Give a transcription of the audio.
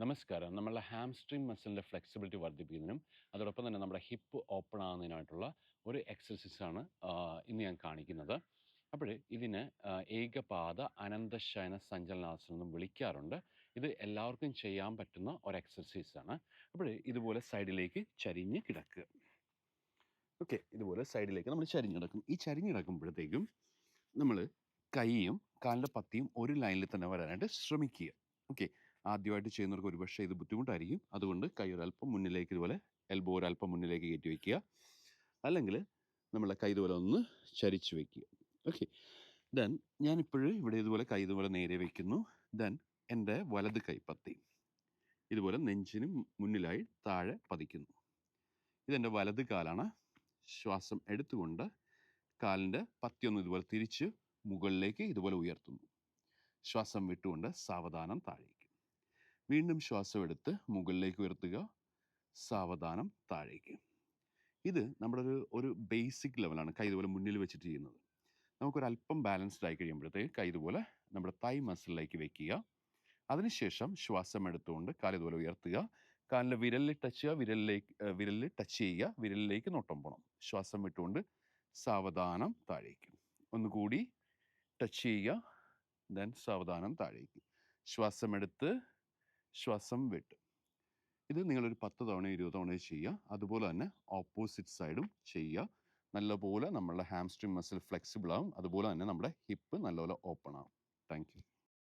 നമസ്കാരം. നമ്മളുടെ hamstring മസിലിന്റെ flexibility വർദ്ധിപ്പിക്കുന്നതിനും അതോടൊപ്പം തന്നെ നമ്മുടെ ഹിപ്പ് ഓപ്പൺ ആകുന്നതിനായിട്ടുള്ള ഒരു എക്സസൈസാണ് ഇന്ന് ഞാൻ കാണിക്കുന്നത്. അപ്പോൾ ഇതിന് ഏകപാത അനന്തശയന സഞ്ചലനാസനം എന്നും വിളിക്കാറുണ്ട്. ഇത് എല്ലാവർക്കും ചെയ്യാൻ പറ്റുന്ന ഒരു എക്സസൈസാണ് അപ്പോൾ ഇതുപോലെ സൈഡിലേക്ക് ചരിഞ്ഞ് കിടക്കുക ഓക്കെ ഇതുപോലെ സൈഡിലേക്ക് നമ്മൾ ചരിഞ്ഞിടക്കും ഈ ചരിഞ്ഞിടക്കുമ്പോഴത്തേക്കും നമ്മൾ കൈയും കാലിന്റെ പത്തിയും ഒരു ലൈനിൽ തന്നെ വരാനായിട്ട് ശ്രമിക്കുക. ഓക്കെ ആദ്യമായിട്ട് ചെയ്യുന്നവർക്ക് ഒരുപക്ഷെ ഇത് ബുദ്ധിമുട്ടായിരിക്കും. അതുകൊണ്ട് കൈ ഒരല്പം മുന്നിലേക്ക് ഇതുപോലെ എൽബോ ഒരല്പം മുന്നിലേക്ക് കയറ്റി വയ്ക്കുക അല്ലെങ്കിൽ നമ്മളെ കൈ ഇതുപോലെ ഒന്ന് ചരിച്ചു വയ്ക്കുക ഓക്കെ ദെൻ ഞാനിപ്പോഴും ഇവിടെ ഇതുപോലെ കൈ ഇതുപോലെ നേരെ വയ്ക്കുന്നു ദെൻ എന്റെ വലത് കൈ പത്തി ഇതുപോലെ നെഞ്ചിന് മുന്നിലായി താഴെ പതിക്കുന്നു. ഇതെന്റെ വലത് കാലാണ്. ശ്വാസം എടുത്തുകൊണ്ട് കാലിന്റെ പത്തിയൊന്ന് ഇതുപോലെ തിരിച്ച് മുകളിലേക്ക് ഇതുപോലെ ഉയർത്തുന്നു. ശ്വാസം വിട്ടുകൊണ്ട് സാവധാനം താഴേക്ക്. വീണ്ടും ശ്വാസം എടുത്ത് മുകളിലേക്ക് ഉയർത്തുക. സാവധാനം താഴേക്ക്. ഇത് നമ്മുടെ ഒരു ഒരു ബേസിക് ലെവലാണ് കൈ ഇതുപോലെ മുന്നിൽ വെച്ചിട്ട് ചെയ്യുന്നത്. നമുക്കൊരല്പം ബാലൻസ്ഡ് ആയി കഴിയുമ്പോഴത്തേക്ക് കൈ ഇതുപോലെ നമ്മുടെ തൈ മസിലിലേക്ക് വെക്കുക. അതിനുശേഷം ശ്വാസം എടുത്തുകൊണ്ട് കാൽ ഇതുപോലെ ഉയർത്തുക. കാലിന്റെ വിരലിൽ ടച്ച് ചെയ്യുക. വിരലിലേക്ക് വിരലിൽ ടച്ച് ചെയ്യുക. വിരലിലേക്ക് നോട്ടം പോകണം ശ്വാസം വിട്ടുകൊണ്ട് സാവധാനം താഴേക്ക്. ഒന്നുകൂടി ടച്ച് ചെയ്യുക. ദെൻ സാവധാനം താഴേക്ക്. ശ്വാസം എടുത്ത് ശ്വാസം വിട്ട്. ഇത് നിങ്ങളൊരു പത്ത് തവണ ഇരുപത് തവണ ചെയ്യുക അതുപോലെ തന്നെ ഓപ്പോസിറ്റ് സൈഡും ചെയ്യുക നല്ലപോലെ നമ്മളുടെ ഹാംസ്ട്രിങ് മസിൽ ഫ്ലെക്സിബിൾ ആവും. അതുപോലെ തന്നെ നമ്മുടെ ഹിപ്പ് നല്ലപോലെ ഓപ്പൺ ആവും. താങ്ക്